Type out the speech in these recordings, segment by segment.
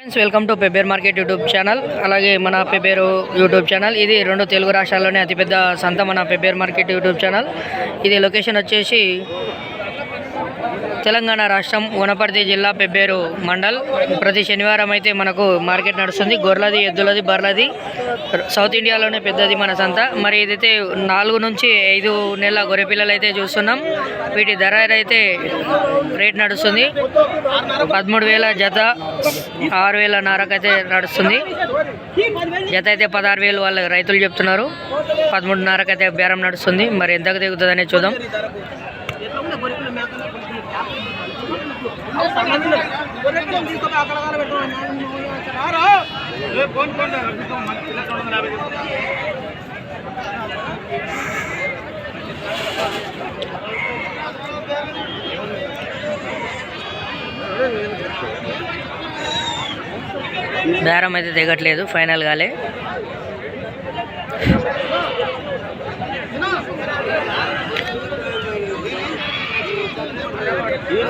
Friends welcome to Pebbair market YouTube channel అలాగే మన పెబేరు YouTube channel ఇది రెండు తెలుగు రాష్ట్రాల్లోనే అతిపెద్ద సంత మన పెబేర్ మార్కెట్ యూట్యూబ్ ఛానల్ ఇది లొకేషన్ వచ్చేసి తెలంగాణ రాష్ట్రం వనపర్తి జిల్లా పెబ్బేరు మండల్. ప్రతి శనివారం అయితే మనకు మార్కెట్ నడుస్తుంది. గొర్రెలది ఎద్దులది బర్లది సౌత్ ఇండియాలోనే పెద్దది మన సంత. మరి ఇదైతే నాలుగు నుంచి ఐదు నెలల గొర్రె పిల్లలు అయితే చూస్తున్నాం వీటి ధర అయితే రేట్ నడుస్తుంది. పదమూడు వేల జత ఆరు వేల నరకైతే నడుస్తుంది. జత అయితే పదహారు వేలు వాళ్ళ రైతులు చెప్తున్నారు. పదమూడున్నరకైతే బేరం నడుస్తుంది. మరి ఎంతకు దిగుతుందనే చూద్దాం. దారం అయితే దిగట్లేదు ఫైనల్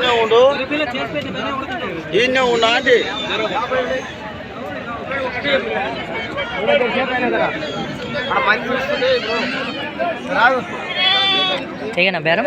ఈయనే ఉండు. ఈయనే ఉండు ఆంటీ. తెగనా బేరం?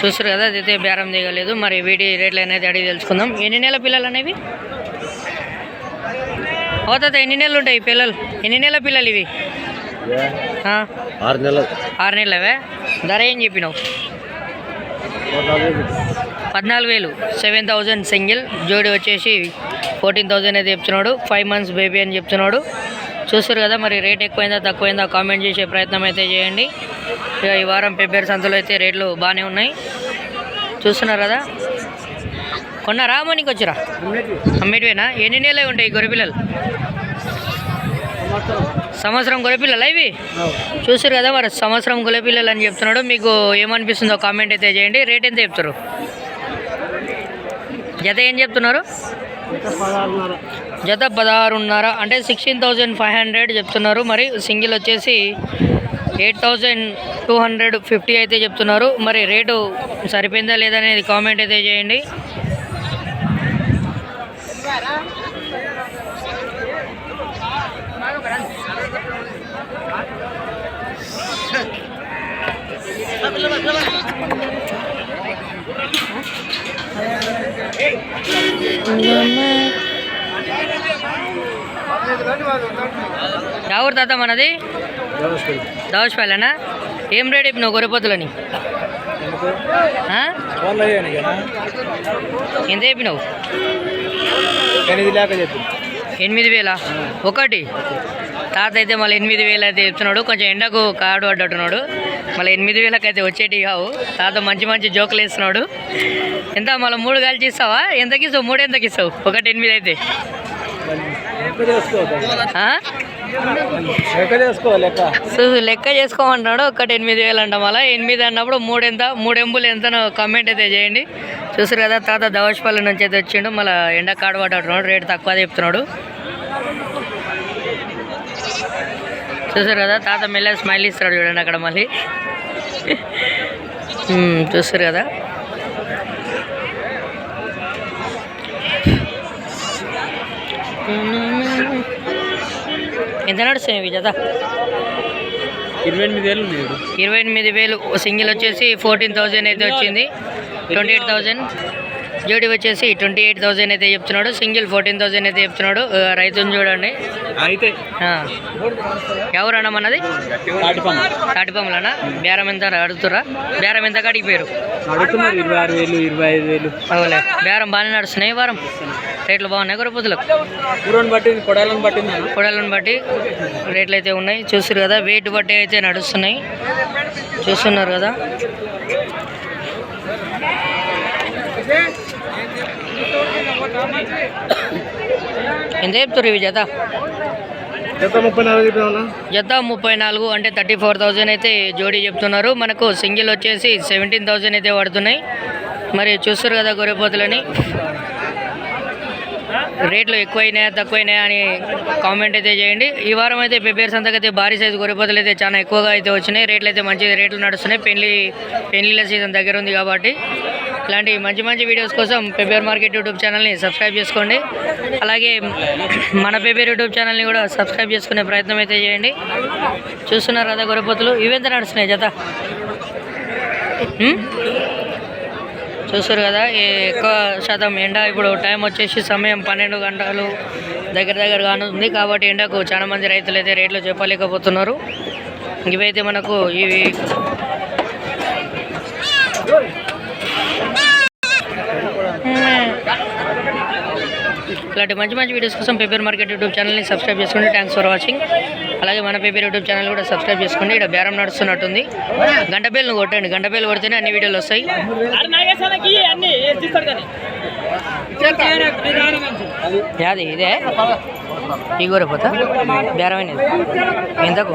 చూస్తారు కదా అదైతే బేరం దిగలేదు. మరి వీటి రేట్లు అనేది అడిగి తెలుసుకుందాం. ఎన్ని నెలల పిల్లలు అనేవి? అవుతుంది ఎన్ని నెలలు ఉంటాయి పిల్లలు? ఎన్ని నెలల పిల్లలు ఇవి? ఆరు నెలలు. ఆరు నెలలవే? ధర ఏం చెప్పినావు? పద్నాలుగు వేలు. Seven thousand single. జోడి వచ్చేసి ఫోర్టీన్ థౌజండ్ అయితే చెప్తున్నాడు. ఫైవ్ మంత్స్ బేబీ అని చెప్తున్నాడు. చూస్తారు కదా మరి రేట్ ఎక్కువైందా తక్కువైందా కామెంట్ చేసే ప్రయత్నం అయితే చేయండి. ఇక ఈ వారం పెబ్బేరు సంతలో అయితే రేట్లు బాగానే ఉన్నాయి. చూస్తున్నారు కదా? కొన్నారా? మనకి వచ్చిరా? అమ్మేటివేనా ఎన్ని నెలలు ఉంటాయి గొర్రెపిల్లలు సంవత్సరం గొర్రెపిల్లలు ఇవి? చూసారు కదా మరి సంవత్సరం గులపిల్లలు అని చెప్తున్నాడు. మీకు ఏమనిపిస్తుందో కామెంట్ అయితే చేయండి. రేట్ ఎంత చెప్తారు? జత ఏం చెప్తున్నారు? జత పదహారున్నర అంటే సిక్స్టీన్ థౌజండ్ ఫైవ్ హండ్రెడ్ చెప్తున్నారు. మరి సింగిల్ వచ్చేసి eight thousand two hundred fifty అయితే చెప్తున్నారు. మరి రేటు సరిపోయిందా లేదా అనేది కామెంట్ అయితే చేయండి. ఎవరు తాత మనది? దావష్పాలేనా ఏం రేట్ చెప్పినావు గొర్రెపోతులని? ఆ? ఎంత చెప్పినావు? ఎనిమిది వేల? ఒకటి? తాత అయితే మళ్ళీ ఎనిమిది వేలు అయితే చెప్తున్నాడు. కొంచెం ఎండకు కాడు పడ్డట్టున్నాడు మళ్ళీ ఎనిమిది వేలకు అయితే కావు. తాత మంచి మంచి జోకులు వేస్తున్నాడు. ఎంత మళ్ళీ మూడు కలిసి ఇస్తావా ఎంతకి ఇస్తావు? మూడు ఎంతకి ఇస్తావు? ఒకటి ఎనిమిది అయితే. లెక్క చూసు లెక్క చేసుకోమంటున్నాడు. ఒకటి ఎనిమిది వేలు అంట మళ్ళీ. ఎనిమిది అన్నప్పుడు మూడెంత ఎంత? మూడు ఎంబులు ఎంతనో కమెంట్ అయితే చేయండి. చూసారు కదా తాత దవాష్పల్లి నుంచి అయితే వచ్చిండు. మళ్ళీ ఎండ కాడబడ్డాడు రేటు తక్కువ చెప్తున్నాడు. చూసారు కదా? తాత మెల్ల స్మైల్ ఇస్తాడు చూడండి అక్కడ మళ్ళీ. చూస్తారు కదా? ఎంత నడుస్తాయి ఇవి జత? ఇరవై ఎనిమిది వేలు ఇరవై ఎనిమిది వేలు. సింగిల్ వచ్చేసి ఫోర్టీన్ థౌజండ్ అయితే వచ్చింది. ట్వంటీ ఎయిట్ థౌజండ్ జోడి వచ్చేసి ట్వంటీ ఎయిట్ థౌసండ్ అయితే చెప్తున్నాడు. సింగిల్ ఫోర్టీన్ థౌసండ్ అయితే చెప్తున్నాడు. రైతుని చూడండి. అయితే. ఎవరన్నా మనది తాటిపమ్మ తాటిపమ్మలనా బేరం ఎంత అడుగుతురా బేరం ఎంత కాడికి పేరు అడుగుతున్నారు ఇరవై ఆరు వేలు ఇరవై ఐదు వేలు. అవులే. బేరం బాగానే నడుస్తున్నాయి వారం. రేట్లు బాగున్నాయి గురపతులకు కూరని బట్టి కొడాలని పట్టింది పొడలను బట్టి రేట్లు అయితే ఉన్నాయి. చూస్తారు కదా వెయిట్ బట్టి అయితే నడుస్తున్నాయి. చూస్తున్నారు కదా. ఎంత చెప్తారు ఇవి జత? జత ముప్పై నాలుగు అంటే థర్టీ ఫోర్ థౌజండ్ అయితే జోడీ చెప్తున్నారు. మనకు సింగిల్ వచ్చేసి సెవెంటీన్ థౌజండ్ అయితే పడుతున్నాయి. మరి చూస్తారు కదా గొర్రెపోతులని. రేట్లు ఎక్కువైనాయా తక్కువైనాయా అని కామెంట్ అయితే చేయండి. ఈ వారం అయితే పెబ్బేరు సంతకు అయితే భారీ సైజు గొర్రెపోతలు అయితే చాలా ఎక్కువగా అయితే వచ్చినాయి. రేట్లు అయితే మంచి రేట్లు నడుస్తున్నాయి. పెళ్ళి పెళ్ళిళ్ళ సీజన్ దగ్గర ఉంది కాబట్టి. ఇలాంటి మంచి మంచి వీడియోస్ కోసం పేపర్ మార్కెట్ యూట్యూబ్ ఛానల్ని సబ్స్క్రైబ్ చేసుకోండి. అలాగే మన పేపర్ యూట్యూబ్ ఛానల్ని కూడా సబ్స్క్రైబ్ చేసుకునే ప్రయత్నం అయితే చేయండి. చూస్తున్నారు కదా గొర్రెపోతులు ఇవెంత నడుస్తున్నాయి జత? చూస్తారు కదా ఎక్కువ శాతం ఎండ ఇప్పుడు టైం వచ్చేసి సమయం పన్నెండు గంటలు దగ్గర దగ్గర కానుంది. కాబట్టి ఎండకు చాలా మంది రైతులు అయితే రేట్లు చెప్పలేకపోతున్నారు. ఇవైతే మనకు ఇవి ఇలాంటి మంచి మంచి వీడియోస్ కోసం పేపర్ మార్కెట్ యూట్యూబ్ ఛానల్ని సబ్స్క్రైబ్ చేసుకోండి. థ్యాంక్స్ ఫర్ వాచింగ్ అలాగే మన పేపర్ యూట్యూబ్ ఛానల్ కూడా సబ్స్క్రైబ్ చేసుకోండి. ఇక్కడ బేరం నడుస్తున్నట్టుంది. గంట బేలు కొట్టండి. గంట బేలు కొడితేనే అన్ని వీడియోలు వస్తాయి. యాది ఇదే? ఈ కూర పోతా? బేరమైన ఎంతకు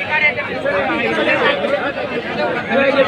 అలాగే